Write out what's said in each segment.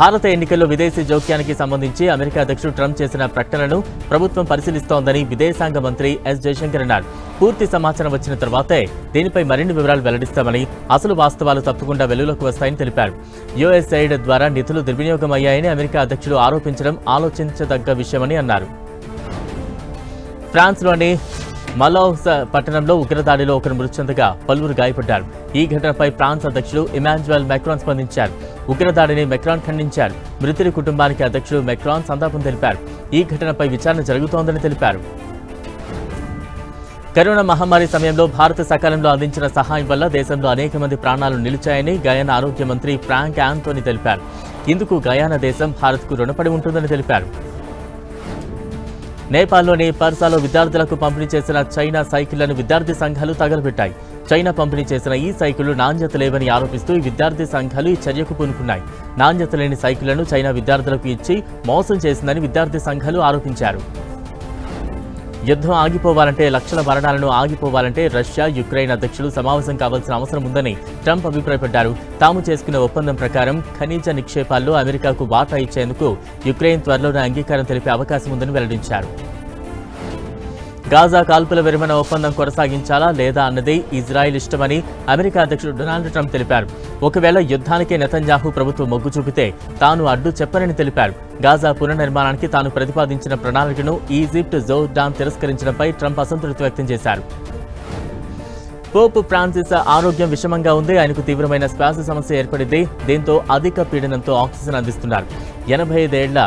భారత ఎన్నికల్లో విదేశీ జోక్యానికి సంబంధించి అమెరికా అధ్యక్షుడు ట్రంప్ చేసిన ప్రకటనను ప్రభుత్వం పరిశీలిస్తోందని విదేశాంగ మంత్రి ఎస్ జయశంకర్ అన్నారు. పూర్తి సమాచారం వచ్చిన తర్వాతే దీనిపై మరిన్ని వివరాలు వెల్లడిస్తామని అసలు వాస్తవాలు తప్పకుండా వెలుగులోకి వస్తాయని తెలిపారు. యుఎస్ఐడ్ ద్వారా నిధులు దుర్వినియోగం అయ్యాయని అమెరికా అధ్యక్షుడు ఆరోపించడం ఆలోచించదగ్గ విషయమని అన్నారు. ఫ్రాన్స్లోని మలౌస్ పట్టణంలో ఉగ్రదాడిలో ఒకరు మృతి చెందగా పలువురు గాయపడ్డారు. ఈ ఘటనపై ఫ్రాన్స్ అధ్యక్షుడు ఇమాన్యువల్ మెక్రాన్ స్పందించారు. ఉగ్రదాడిని మెక్రాన్ ఖండించారు. మృతుడి కుటుంబానికి అధ్యక్షుడు మెక్రాన్ సంతాపం తెలిపారు. ఈ ఘటనపై విచారణ జరుగుతోందని తెలిపారు. కరోనా మహమ్మారి సమయంలో భారత్ సకాలంలో అందించిన సహాయం వల్ల దేశంలో అనేక మంది ప్రాణాలు నిలిచాయని గయానా ఆరోగ్య మంత్రి ఫ్రాంక్ యాంతోని తెలిపారు. ఇందుకు గయానా దేశం భారత్కు రుణపడి ఉంటుందని తెలిపారు. నేపాల్లోని పర్సాలో విద్యార్థులకు పంపిణీ చేసిన చైనా సైకిళ్ళను విద్యార్థి సంఘాలు తగలబెట్టాయి. చైనా పంపిణీ చేసిన ఈ సైకిళ్ళు నాణ్యత లేవని ఆరోపిస్తూ ఈ విద్యార్థి సంఘాలు ఈ చర్యకు పూనుకున్నాయి. నాణ్యత లేని సైకిళ్ళను చైనా విద్యార్థులకు ఇచ్చి మోసం చేసిందని విద్యార్థి సంఘాలు ఆరోపించారు. యుద్ధం ఆగిపోవాలంటే లక్షల మరణాలను ఆగిపోవాలంటే రష్యా యుక్రెయిన్ అధ్యక్షులు సమావేశం కావాల్సిన అవసరం ఉందని ట్రంప్ అభిప్రాయపడ్డారు. తాము చేసుకున్న ఒప్పందం ప్రకారం ఖనిజ నిక్షేపాల్లో అమెరికాకు వాటా ఇచ్చేందుకు యుక్రెయిన్ త్వరలోనే అంగీకారం తెలిపే అవకాశం ఉందని వెల్లడించారు. గాజా కాల్పుల విరమణ ఒప్పందం కొనసాగించాలా లేదా అన్నది ఇజ్రాయెల్ ఇష్టమని అమెరికా అధ్యక్షుడు డొనాల్డ్ ట్రంప్ తెలిపారు. ఒకవేళ యుద్ధానికే నెతన్యాహు ప్రభుత్వం మొగ్గు చూపితే తాను అడ్డు చెప్పనని తెలిపారు. గాజా పునర్నిర్మాణానికి తాను ప్రతిపాదించిన ప్రణాళికను ఈజిప్ట్ జోర్డాన్ తిరస్కరించడంపై ట్రంప్ అసంతృప్తి వ్యక్తం చేశారు. పోప్ ఫ్రాన్సిస్ ఆరోగ్యం విషమంగా ఉంది ఆయనకు తీవ్రమైన శ్వాస సమస్య ఏర్పడింది దీంతో అధిక పీడనంతో ఆక్సిజన్ అందిస్తున్నారు. ఎనభై ఐదేళ్ళ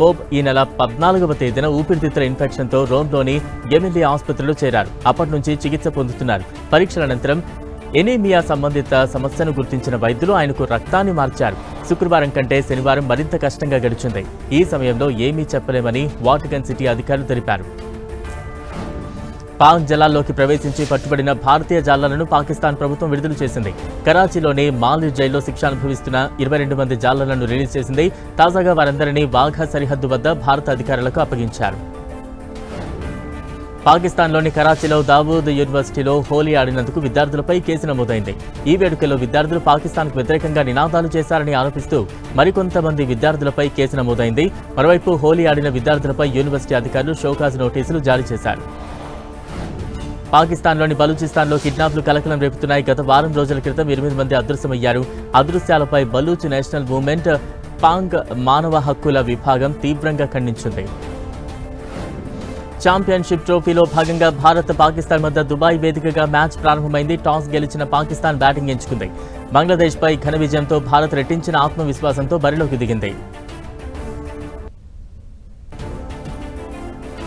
పోప్ ఈ నెల పద్నాలుగవ తేదీన ఊపిరితిత్తుల ఇన్ఫెక్షన్తో రోమ్లోని గెమిల్లీ ఆసుపత్రిలో చేరారు. అప్పటి నుంచి చికిత్స పొందుతున్నారు. పరీక్షల అనంతరం ఎనీమియా సంబంధిత సమస్యను గుర్తించిన వైద్యులు ఆయనకు రక్తాన్ని మార్చారు. శుక్రవారం కంటే శనివారం మరింత కష్టంగా గడిచింది. ఈ సమయంలో ఏమీ చెప్పలేమని వాటికన్ సిటీ అధికారులు తెలిపారు. పాక్ జలాల్లోకి ప్రవేశించి పట్టుబడిన భారతీయ జాలలను పాకిస్తాన్ ప్రభుత్వం విడుదల చేసింది. కరాచీలోని మాలి జైల్లో శిక్ష అనుభవిస్తున్న ఇరవై రెండు మంది జాలలను రిలీజ్ చేసింది. తాజాగా వారందరినీ వాఘా సరిహద్దు వద్ద భారత అధికారులకు అప్పగించారు. పాకిస్తాన్లోని కరాచీలో దావూద్ యూనివర్సిటీలో హోలీ ఆడినందుకు విద్యార్థులపై కేసు నమోదైంది. ఈ వేడుకలో విద్యార్థులు పాకిస్తాన్కు వ్యతిరేకంగా నినాదాలు చేశారని ఆరోపిస్తూ మరికొంతమంది విద్యార్థులపై కేసు నమోదైంది. మరోవైపు హోలీ ఆడిన విద్యార్థులపై యూనివర్సిటీ అధికారులు షోకాజ్ నోటీసులు జారీ చేశారు. పాకిస్తాన్లోని బలూచిస్తాన్లో కిడ్నాప్లు కలకలం రేపుతున్నాయి. గత వారం రోజుల క్రితం ఎనిమిది మంది అదృశ్యమయ్యారు. అదృశ్యాలపై బలూచ్ నేషనల్ మూవ్మెంట్ పాంగ్ మానవ హక్కుల విభాగం తీవ్రంగా ఖండించింది. ఛాంపియన్షిప్ ట్రోఫీలో భాగంగా భారత్ పాకిస్తాన్ మధ్య దుబాయ్ వేదికగా మ్యాచ్ ప్రారంభమైంది. టాస్ గెలిచిన పాకిస్తాన్ బ్యాటింగ్ ఎంచుకుంది. బంగ్లాదేశ్పై ఘన విజయంతో భారత్ రెట్టించిన ఆత్మవిశ్వాసంతో బరిలోకి దిగింది.